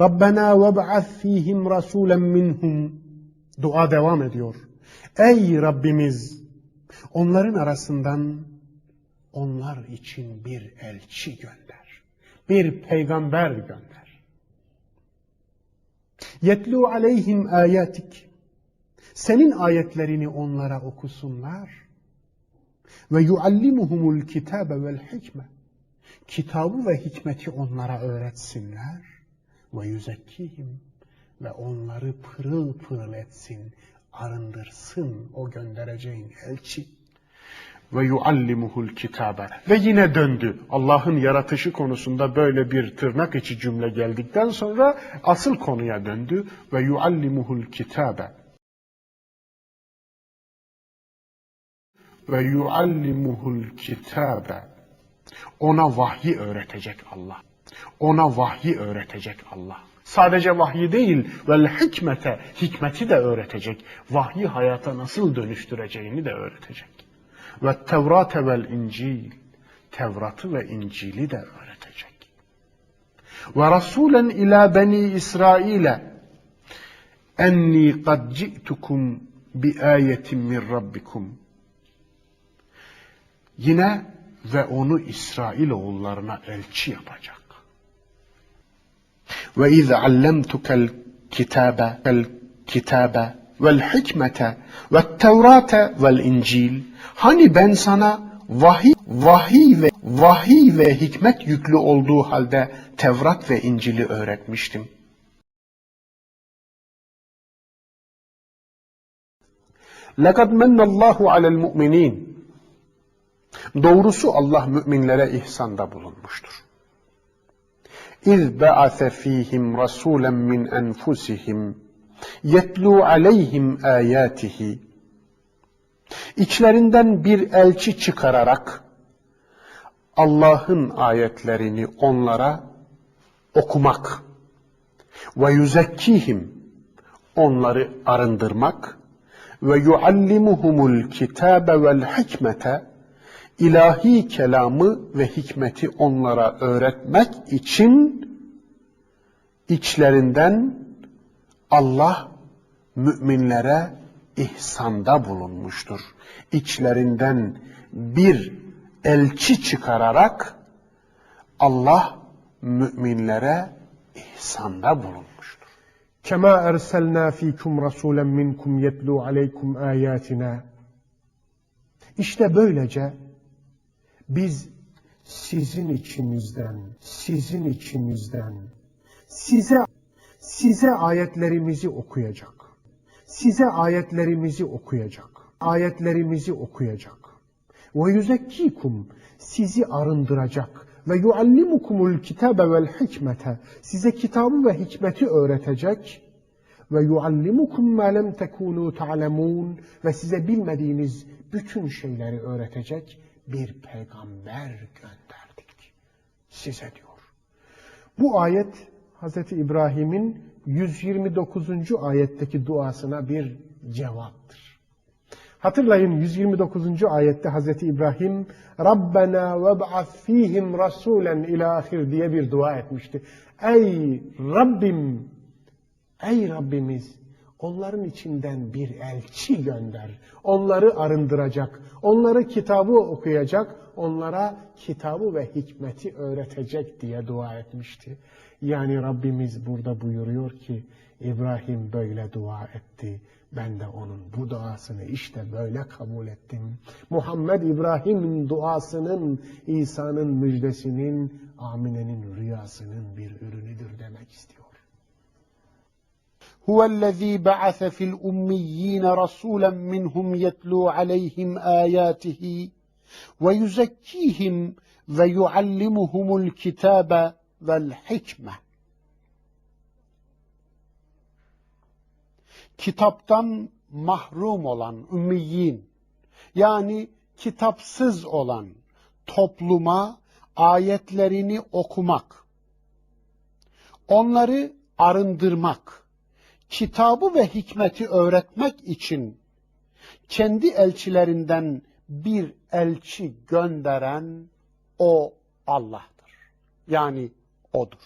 Rabbena veb'ath fihim rasulen minhum. Dua devam ediyor. Ey Rabbimiz onların arasından onlar için bir elçi gönder. Bir peygamber gönder. Yetlu aleyhim ayatik. Senin ayetlerini onlara okusunlar. Ve yuallimuhumul kitabe vel hikme. Kitabı ve hikmeti onlara öğretsinler. Ve yüzekkihim. Ve onları pırıl pırıl etsin, arındırsın o göndereceğin elçi. Ve yuallimuhul kitabe. Ve yine döndü. Allah'ın yaratışı konusunda böyle bir tırnak içi cümle geldikten sonra asıl konuya döndü. Ve yuallimuhul kitabe. Ve yuallimuhul kitabe. Ona vahyi öğretecek Allah. Ona vahyi öğretecek Allah. Sadece vahyi değil, vel hikmete, hikmeti de öğretecek. Vahyi hayata nasıl dönüştüreceğini de öğretecek. Ve Tevrate vel İncil, Tevrat'ı ve İncil'i de öğretecek. Ve Rasulen ila beni İsrail'e enni kad ci'tukum bi ayetin min rabbikum. Yine ve onu İsrail oğullarına elçi yapacak Ve iz allemtukel kitabe vel kitabe vel hikmete ve tevrate vel incil. Hani ben sana vahiy, vahiy ve vahiy ve hikmet yüklü olduğu halde Tevrat ve İncil'i öğretmiştim. لَقَدْ مَنَّ اللّٰهُ عَلَى الْمُؤْمِنِينَ Doğrusu Allah müminlere ihsanda bulunmuştur. İz ba'ase fihim rasulen min enfusihim yetlu aleyhim ayatihi İçlerinden bir elçi çıkararak Allah'ın ayetlerini onlara okumak ve yüzekkihim onları arındırmak ve yuallimuhumul kitabe vel hikmete ilahi kelamı ve hikmeti onlara öğretmek için içlerinden Allah müminlere ihsanda bulunmuştur. İçlerinden bir elçi çıkararak Allah müminlere ihsanda bulunmuştur. Kema erselna fikum rasulen minkum yetlu aleykum ayatina. İşte böylece biz sizin içinizden, sizin içinizden, size size ayetlerimizi okuyacak. Size ayetlerimizi okuyacak. Ayetlerimizi okuyacak. Ve yüzekkikum sizi arındıracak ve yuallimukumul kitabe vel hikmete size kitabı ve hikmeti öğretecek ve yuallimukum ma lem tekunu ta'lemun ve size bilmediğiniz bütün şeyleri öğretecek bir peygamber gönderdik size diyor. Bu ayet Hz. İbrahim'in 129. ayetteki duasına bir cevaptır. Hatırlayın 129. ayette Hz. İbrahim Rabbena veb'ath fihim rasulen ila diye bir dua etmişti. Ey Rabbim, ey Rabbimiz onların içinden bir elçi gönder. Onları arındıracak, onları kitabı okuyacak, onlara kitabı ve hikmeti öğretecek diye dua etmişti. Yani Rabbimiz burada buyuruyor ki İbrahim böyle dua etti. Ben de onun bu duasını işte böyle kabul ettim. Muhammed İbrahim'in duasının, İsa'nın müjdesinin, Amine'nin rüyasının bir ürünüdür demek istiyor. هو الذي بعث في الأميين رسولا منهم يتلو عليهم آياته ويزكيهم ويعلمهم الكتاب والحكمة Kitaptan mahrum olan ümmiyin yani kitapsız olan topluma ayetlerini okumak, onları arındırmak, kitabı ve hikmeti öğretmek için kendi elçilerinden bir elçi gönderen o Allah'tır. Yani odur.